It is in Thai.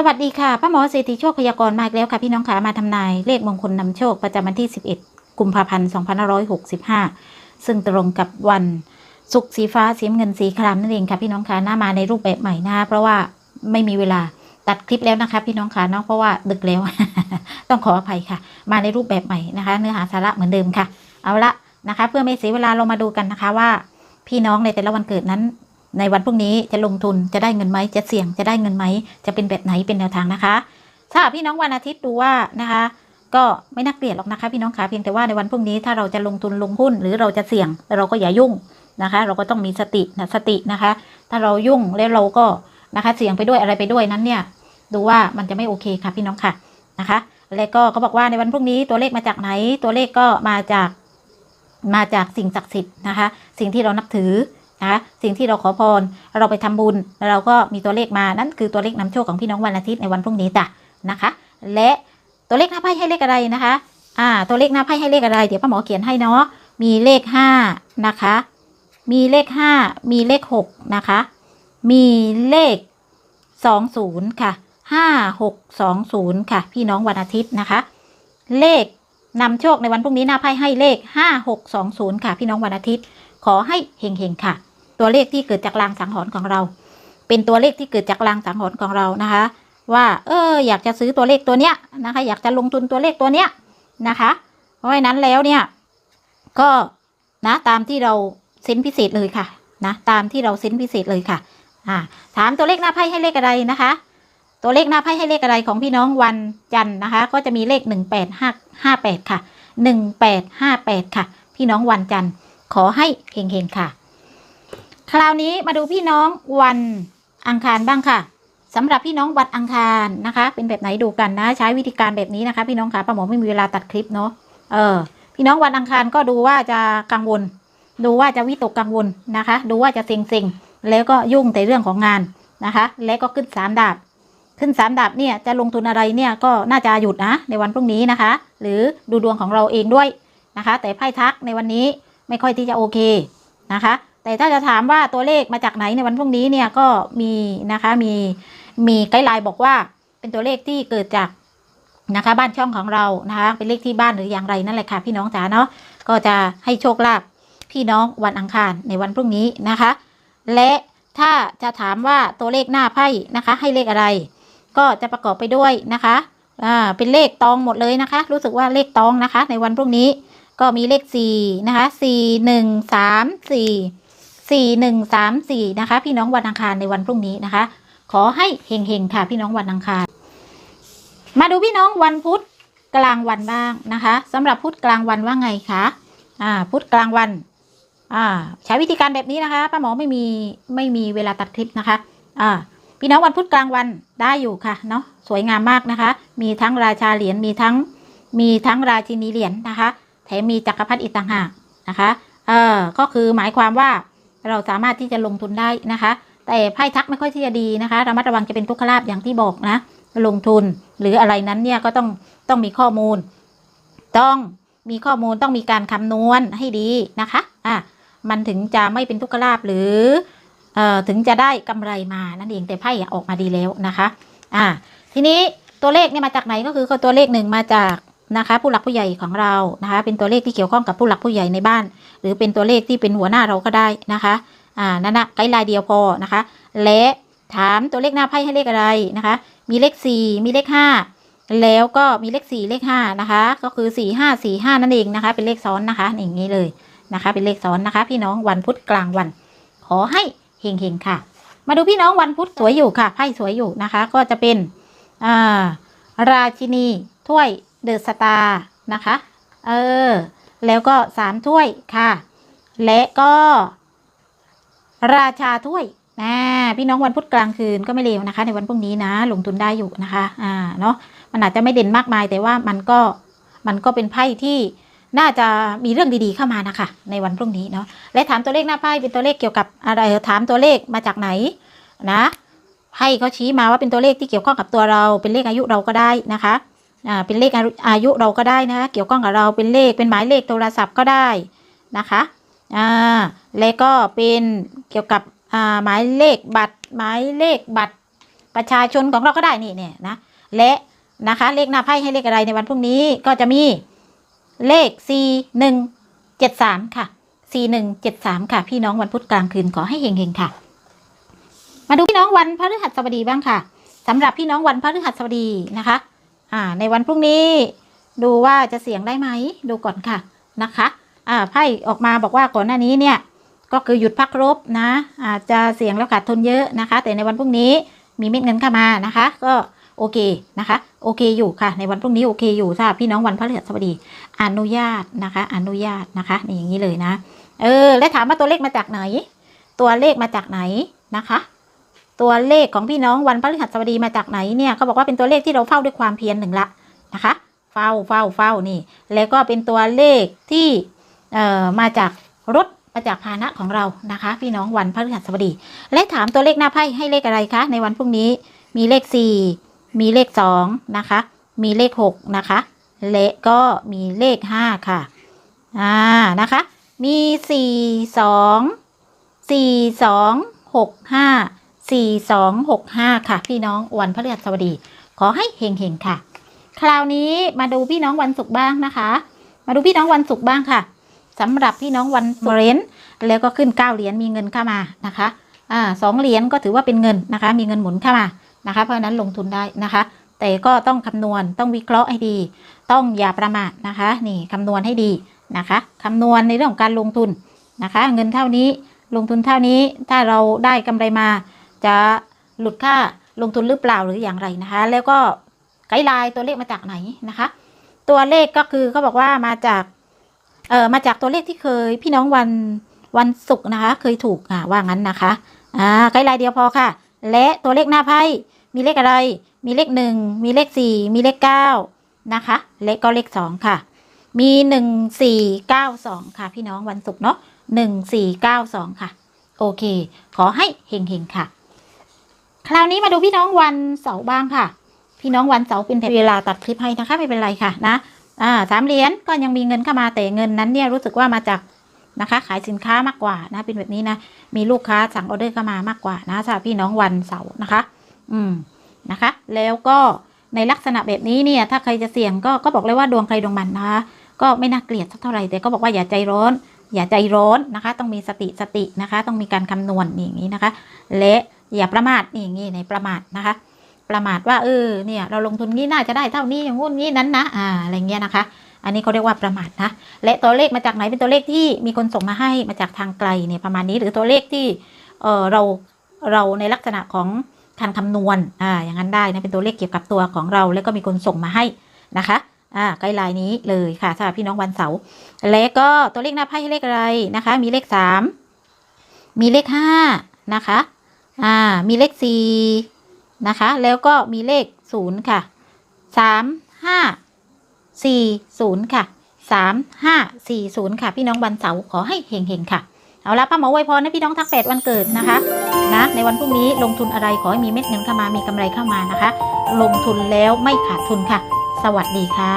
สวัสดีค่ะ ป้าหมอเศรษฐีโชคพยากรณ์มาอีกแล้วค่ะ พี่น้องขามาทำนายเลขมงคลนำโชคประจำวันที่ 11 กุมภาพันธ์ 2565 ซึ่งตรงกับวันศุกร์สีฟ้าสีเงินสีครามนั่นเองค่ะ พี่น้องขาหน้ามาในรูปแบบใหม่นะคะเพราะว่าไม่มีเวลาตัดคลิปแล้วนะคะ พี่น้องขาเนาะเพราะว่าดึกแล้ว ต้องขออภัยค่ะ มาในรูปแบบใหม่นะคะ เนื้อหาสาระเหมือนเดิมค่ะ เอาละนะคะ เพื่อไม่เสียเวลาเรามาดูกันนะคะว่า พี่น้องในแต่ละวันเกิดนั้น ในวันพรุ่งนี้จะลงทุนจะได้เงินไหมจะเสี่ยงจะได้เงินไหมจะเป็นแบบไหนเป็นแนวทางนะคะ ถ้าพี่น้องวันอาทิตย์ดูว่านะคะ ก็ไม่น่าเกลียดหรอกนะคะ พี่น้องขาเพียงแต่ว่าในวันพรุ่งนี้ถ้าเราจะลงทุนลงหุ้นหรือเราจะเสี่ยงเราก็อย่ายุ่งนะคะ เราก็ต้องมีสตินะสตินะคะ ถ้าเรายุ่งแล้วเราก็นะคะเสี่ยงไปด้วยอะไรไปด้วยนั้นเนี่ยดูว่ามันจะไม่โอเคค่ะพี่น้องค่ะนะคะ แล้วก็เขาบอกว่าในวันพรุ่งนี้ตัวเลขมาจากไหนตัวเลขก็มาจากมาจากสิ่งศักดิ์สิทธิ์นะคะ สิ่งที่เรานับถือ นะคะสิ่งที่เราขอพรเราไปทำบุญแล้วเราก็มีตัวเลขมานั่นคือตัวเลขนำโชคของพี่น้องวันอาทิตย์ในวันพรุ่งนี้จ้ะนะคะ และตัวเลขหน้าไพ่ให้เลขอะไรนะคะอ่าตัวเลขหน้าไพ่ให้เลขอะไรเดี๋ยวป้าหมอเขียนให้เนาะมีเลขห้านะคะ มีเลขห้ามีเลขหกนะคะ มีเลขสองศูนย์ค่ะห้าหกสองศูนย์ค่ะ พี่น้องวันอาทิตย์นะคะ เลขนำโชคในวันพรุ่งนี้หน้าไพ่ให้เลขห้าหกสองศูนย์ค่ะ พี่น้องวันอาทิตย์ ขอให้เฮงๆค่ะ ตัวเลขที่เกิดจากลางสังหรณ์ของเรา เป็นตัวเลขที่เกิดจากลางสังหรณ์ของเรานะคะ ว่า เออ อยากจะซื้อตัวเลขตัวเนี้ยนะคะ อยากจะลงทุนตัวเลขตัวเนี้ยนะคะ เพราะฉะนั้นแล้วเนี่ย ก็นะตามที่เราเซ็นพิเศษเลยค่ะนะตามที่เราเซ็นพิเศษเลยค่ะอ่าถามตัวเลขหน้าไพ่ให้เลขอะไรนะคะ ตัวเลขหน้าไพ่ให้เลขอะไรของพี่น้องวันจันทร์นะคะ ก็จะมีเลขหนึ่งแปดห้าห้าแปดค่ะหนึ่งแปดห้าแปดค่ะ พี่น้องวันจันทร์ขอให้เฮงๆค่ะ คราวนี้มาดูพี่น้องวันอังคารบ้างค่ะสำหรับพี่น้องวันอังคารนะคะ เป็นแบบไหนดูกันนะ ใช้วิธีการแบบนี้นะคะ พี่น้องค่ะป้าหมอไม่มีเวลาตัดคลิปเนาะเออ พี่น้องวันอังคารก็ดูว่าจะกังวล ดูว่าจะวิตกกังวลนะคะ ดูว่าจะเซ็งๆแล้วก็ยุ่งแต่เรื่องของงานนะคะ แล้วก็ขึ้นสามดาบ ขึ้นสามดาบเนี่ยจะลงทุนอะไรเนี่ยก็น่าจะหยุดนะในวันพรุ่งนี้นะคะ หรือดูดวงของเราเองด้วยนะคะ แต่ไพ่ทักในวันนี้ไม่ค่อยที่จะโอเคนะคะ แต่ถ้าจะถามว่าตัวเลขมาจากไหนในวันพรุ่งนี้เนี่ยก็มีนะคะมีมีไกด์ไลน์บอกว่าเป็นตัวเลขที่เกิดจากนะคะบ้านช่องของเรานะคะเป็นเลขที่บ้านหรืออย่างไรนั่นแหละค่ะพี่น้องจ๋าเนาะก็จะให้โชคลาภพี่น้องวันอังคารในวันพรุ่งนี้นะคะ และถ้าจะถามว่าตัวเลขหน้าไพ่นะคะ ให้เลขอะไร ก็จะประกอบไปด้วยนะคะอ่าเป็นเลขตองหมดเลยนะคะ รู้สึกว่าเลขตองนะคะ ในวันพรุ่งนี้ก็มีเลขสี่นะคะสี่หนึ่งสามสี่ สี่หนึ่งสามสี่นะคะ พี่น้องวันอังคารในวันพรุ่งนี้นะคะ ขอให้เฮงๆค่ะ พี่น้องวันอังคาร มาดูพี่น้องวันพุธกลางวันบ้างนะคะสำหรับพุธกลางวันว่าไงคะอ่าพุธกลางวันอ่าใช้วิธีการแบบนี้นะคะป้าหมอไม่มีไม่มีเวลาตัดคลิปนะคะอ่าพี่น้องวันพุธกลางวันได้อยู่ค่ะเนาะสวยงามมากนะคะ มีทั้งราชาเหรียญมีทั้งมีทั้งราชินีเหรียญนะคะ แถมมีจักรพรรดิอีกต่างหากนะคะเออก็คือหมายความว่า เราสามารถที่จะลงทุนได้นะคะ แต่ไพ่ทักไม่ค่อยที่จะดีนะคะระมัดระวังจะเป็นทุกขลาบอย่างที่บอกนะ ลงทุนหรืออะไรนั้นเนี่ยก็ต้องต้องมีข้อมูล ต้องมีข้อมูลต้องมีการคำนวณให้ดีนะคะอะมันถึงจะไม่เป็นทุกขลาบหรือเอ่อถึงจะได้กำไรมานั่นเองแต่ไพ่ออกมาดีแล้วนะคะ อ่า ทีนี้ตัวเลขเนี่ยมาจากไหนก็คือตัวเลขหนึ่งมาจาก นะคะ ผู้หลักผู้ใหญ่ของเรานะคะ เป็นตัวเลขที่เกี่ยวข้องกับผู้หลักผู้ใหญ่ในบ้าน หรือเป็นตัวเลขที่เป็นหัวหน้าเราก็ได้นะคะอ่านั่นนะไกด์ไลน์เดียวพอนะคะ และถามตัวเลขหน้าไพ่ให้เลขอะไรนะคะ มีเลขสี่มีเลขห้าแล้วก็มีเลขสี่เลขห้านะคะ ก็คือสี่ห้าสี่ห้านั่นเองนะคะ เป็นเลขซ้อนนะคะอย่างนี้เลยนะคะ เป็นเลขซ้อนนะคะ พี่น้องวันพุธกลางวัน ขอให้เฮงๆค่ะ มาดูพี่น้องวันพุธสวยอยู่ค่ะไพ่สวยอยู่นะคะ ก็จะเป็นอ่าราชินีถ้วย เดอะสตาร์นะคะ เออ แล้วก็สามถ้วยค่ะ และก็ ราชาถ้วยนะพี่น้องวันพุธกลางคืนก็ไม่เลวนะคะ ในวันพรุ่งนี้นะ ลงทุนได้อยู่นะคะ อ่าเนาะมันอาจจะไม่เด่นมากมาย แต่ว่ามันก็มันก็เป็นไพ่ที่น่าจะมีเรื่องดีๆเข้ามานะคะ ในวันพรุ่งนี้เนาะและถามตัวเลขหน้าไพ่เป็นตัวเลขเกี่ยวกับอะไรถามตัวเลขมาจากไหนนะไพ่เขาชี้มาว่าเป็นตัวเลขที่เกี่ยวข้องกับตัวเราเป็นเลขอายุเราก็ได้นะคะ เป็นเลขอายุเราก็ได้นะคะเกี่ยวข้องกับเราเป็นเลขเป็นหมายเลขโทรศัพท์ก็ได้นะคะอ่าและก็เป็นเกี่ยวกับอ่าหมายเลขบัตรหมายเลขบัตรปประชาชนของเราก็ได้นี่เนี่ยนะและนะคะเลขหน้าไพ่ให้เลขอะไรในวันพรุ่งนี้ก็จะมีเลข 4 1 7 3 ค่ะ 4 1 7 3 ค่ะ พี่น้องวันพุธกลางคืนขอให้เฮงๆค่ะ มาดูพี่น้องวันพฤหัสบดีบ้างค่ะสำหรับพี่น้องวันพฤหัสบดีนะคะ อ่าในวันพรุ่งนี้ดูว่าจะเสี่ยงได้ไหมดูก่อนค่ะนะคะอ่าไพ่ออกมาบอกว่าก่อนหน้านี้เนี่ยก็คือหยุดพักรบนะอาจจะเสี่ยงแล้วขาดทุนเยอะนะคะ แต่ในวันพรุ่งนี้มีเม็ดเงินเข้ามานะคะ ก็โอเคนะคะ โอเคอยู่ค่ะ ในวันพรุ่งนี้โอเคอยู่ถ้าพี่น้องวันพฤหัสบดีอนุญาตนะคะ อนุญาตนะคะนี่อย่างนี้เลยนะ เออ แล้วถามว่าตัวเลขมาจากไหน ตัวเลขมาจากไหนนะคะ ตัวเลขของพี่น้องวันพฤหัสบดีมาจากไหนเนี่ยเขาบอกว่าเป็นตัวเลขที่เราเฝ้าด้วยความเพียรหนึ่งละนะคะ เฝ้าเฝ้าเฝ้านี่ แล้วก็เป็นตัวเลขที่เอ่อมาจากรถมาจากพาหนะของเรานะคะ พี่น้องวันพฤหัสบดี และถามตัวเลขหน้าไพ่ให้เลขอะไรคะในวันพรุ่งนี้มีเลข 4 มีเลข 2 นะคะ มีเลข 6 นะคะ และก็มีเลข 5 ค่ะ อ่า นะคะ มี 4 2 4 2 6 5 4 2 6 5 ค่ะ พี่น้องวันพฤหัสบดี ขอให้เฮงๆค่ะ คราวนี้มาดูพี่น้องวันศุกร์บ้างนะคะ มาดูพี่น้องวันศุกร์บ้างค่ะสำหรับพี่น้องวันศุกร์แล้วก็ขึ้นเก้าเหรียญมีเงินเข้ามานะคะอ่าสองเหรียญก็ถือว่าเป็นเงินนะคะ มีเงินหมุนเข้ามานะคะ เพราะฉะนั้นลงทุนได้นะคะ แต่ก็ต้องคำนวณต้องวิเคราะห์ให้ดี ต้องอย่าประมาทนะคะ นี่คำนวณให้ดีนะคะคำนวณในเรื่องของการลงทุนนะคะ เงินเท่านี้ลงทุนเท่านี้ถ้าเราได้กำไรมา จะหลุดค่าลงทุนหรือเปล่าหรืออย่างไรนะคะ แล้วก็ไกด์ไลน์ตัวเลขมาจากไหนนะคะ ตัวเลขก็คือเขาบอกว่ามาจากเอ่อมาจากตัวเลขที่เคยพี่น้องวันวันศุกร์นะคะ เคยถูกอ่าว่างั้นนะคะอ่าไกด์ไลน์เดียวพอค่ะ และตัวเลขหน้าไพ่มีเลขอะไร มีเลขหนึ่งมีเลขสี่มีเลขเก้านะคะ เลขก็เลขสองค่ะ มีหนึ่งสี่เก้าสองค่ะ พี่น้องวันศุกร์เนาะหนึ่งสี่เก้าสองค่ะ โอเค ขอให้เฮงๆค่ะ คราวนี้มาดูพี่น้องวันเสาร์บ้างค่ะ พี่น้องวันเสาร์เป็นเวลาตัดคลิปให้นะคะไม่เป็นไรค่ะนะอ่าสามเหรียญก็ยังมีเงินเข้ามาแต่เงินนั้นเนี่ยรู้สึกว่ามาจากนะคะขายสินค้ามากกว่านะเป็นแบบนี้นะมีลูกค้าสั่งออเดอร์เข้ามามากกว่านะสำหรับพี่น้องวันเสาร์นะคะ อืมนะคะ แล้วก็ในลักษณะแบบนี้เนี่ย ถ้าใครจะเสี่ยงก็ก็บอกเลยว่าดวงใครดวงมันนะคะก็ไม่น่าเกลียดสักเท่าไหร่แต่ก็บอกว่าอย่าใจร้อน อย่าใจร้อนนะคะ ต้องมีสติสตินะคะ ต้องมีการคำนวณอย่างนี้นะคะ และ อย่าประมาทนี่อย่างนี้ในประมาทนะคะ ประมาทว่าเออเนี่ยเราลงทุนนี้น่าจะได้เท่านี้อย่างงู้นนี้นั้นนะอ่าอะไรเงี้ยนะคะอันนี้เขาเรียกว่าประมาทนะ และตัวเลขมาจากไหนเป็นตัวเลขที่มีคนส่งมาให้มาจากทางไกลเนี่ยประมาณนี้หรือตัวเลขที่เออเราเราในลักษณะของการคำนวณอ่าอย่างนั้นได้นะเป็นตัวเลขเกี่ยวกับตัวของเรา แล้วก็มีคนส่งมาให้นะคะอ่าไกด์ไลน์นี้เลยค่ะสำหรับพี่น้องวันเสาร์และก็ตัวเลขหน้าไพ่ให้เลขอะไรนะคะ มีเลขสามมีเลขห้านะคะ อ่า มีเลขสี่นะคะ แล้วก็มีเลขศูนย์ค่ะสามห้าสี่ศูนย์ค่ะสามห้าสี่ศูนย์ค่ะ พี่น้องวันเสาร์ขอให้เฮงๆค่ะ เอาละป้าหมอไวยพรให้พี่น้องทั้งแปดวันเกิดนะคะนะในวันพรุ่งนี้ลงทุนอะไรขอให้มีเม็ดเงินเข้ามามีกำไรเข้ามานะคะ ลงทุนแล้วไม่ขาดทุนค่ะ สวัสดีค่ะ